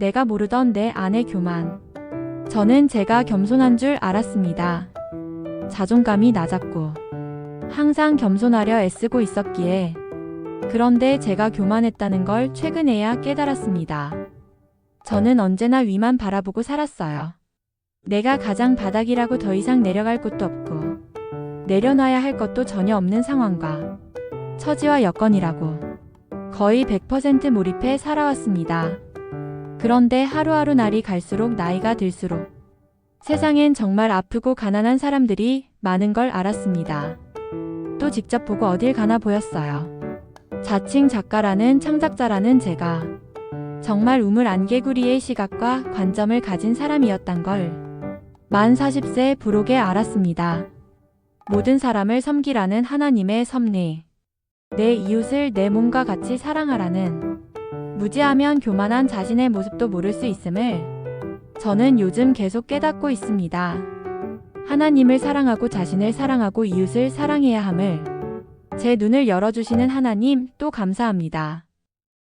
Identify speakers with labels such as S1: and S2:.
S1: 내가 모르던 내 안의 교만. 저는 제가 겸손한 줄 알았습니다. 자존감이 낮았고, 항상 겸손하려 애쓰고 있었기에, 그런데 제가 교만했다는 걸 최근에야 깨달았습니다. 저는 언제나 위만 바라보고 살았어요. 내가 가장 바닥이라고 더 이상 내려갈 곳도 없고, 내려놔야 할 것도 전혀 없는 상황과 처지와 여건이라고 거의 100% 몰입해 살아왔습니다. 그런데 하루하루 날이 갈수록 나이가 들수록 세상엔 정말 아프고 가난한 사람들이 많은 걸 알았습니다. 또 직접 보고 어딜 가나 보였어요. 자칭 작가라는 창작자라는 제가 정말 우물 안개구리의 시각과 관점을 가진 사람이었단 걸 만 40세 부록에 알았습니다. 모든 사람을 섬기라는 하나님의 섭리. 내 이웃을 내 몸과 같이 사랑하라는 무지하면 교만한 자신의 모습도 모를 수 있음을 저는 요즘 계속 깨닫고 있습니다. 하나님을 사랑하고 자신을 사랑하고 이웃을 사랑해야 함을 제 눈을 열어주시는 하나님 또 감사합니다.